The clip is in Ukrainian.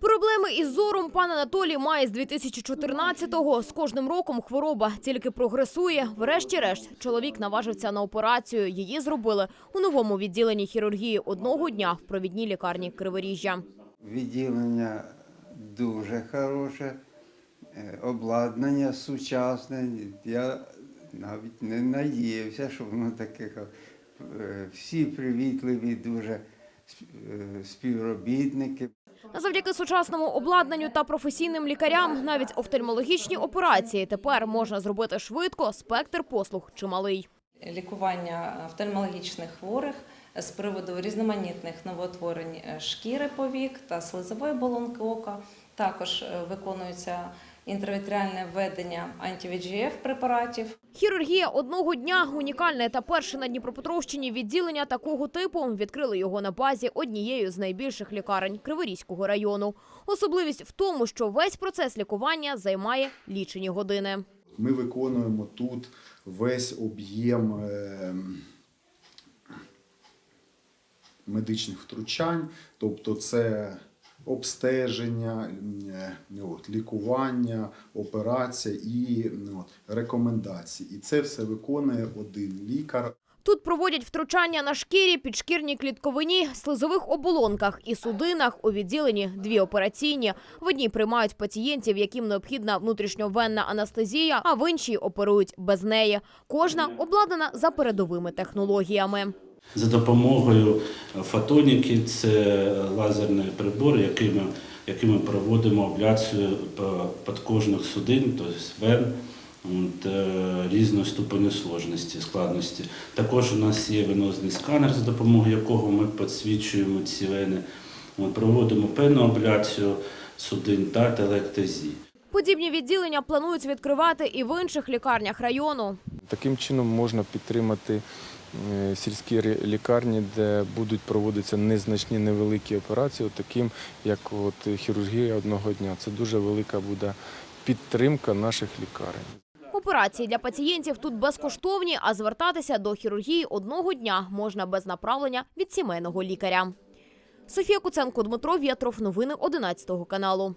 Проблеми із зором пан Анатолій має з 2014-го. З кожним роком хвороба тільки прогресує. Врешті-решт, чоловік наважився на операцію. Її зробили у новому відділенні хірургії одного дня в провідній лікарні Криворіжжя. Відділення дуже хороше, е, обладнання сучасне. Я навіть не надіявся, що воно таке. Е, Всі привітливі, дуже е, співробітники. Завдяки сучасному обладнанню та професійним лікарям навіть офтальмологічні операції тепер можна зробити швидко. Спектр послуг чималий. лікування офтальмологічних хворих з приводу різноманітних новоутворень шкіри повік та слизової оболонки ока. Також е, виконується інтравітріальне введення анти-VEGF препаратів. Хірургія одного дня унікальне та перше на Дніпропетровщині відділення такого типу. Відкрили його на базі однієї з найбільших лікарень Криворізького району. Особливість в тому, що весь процес лікування займає лічені години. Ми виконуємо тут весь об'єм е, медичних втручань, тобто це обстеження, от, лікування, операція і от, рекомендації. І це все виконує один лікар. Тут проводять втручання на шкірі, підшкірній клітковині, слизових оболонках і судинах. У відділенні дві операційні. В одній приймають пацієнтів, яким необхідна внутрішньовенна анестезія, а в іншій оперують без неї. Кожна обладнана за передовими технологіями. За допомогою фотоніки, це лазерний прибор, якими, якими проводимо абляцію по- підкожних судин, тобто вен от, е, різної ступені сложності, складності. Також у нас є венозний сканер, за допомогою якого ми підсвічуємо ці вени. От, проводимо певну абляцію судин та телектезії. Подібні відділення планують відкривати і в інших лікарнях району. Таким чином можна підтримати е, сільські лікарні, де будуть проводитися незначні невеликі операції, таким як от хірургія одного дня. Це дуже велика буде підтримка наших лікарень. Операції для пацієнтів тут безкоштовні, а звертатися до хірургії одного дня можна без направлення від сімейного лікаря. Софія Куценко, Дмитро Вєтров. Новини 11 каналу.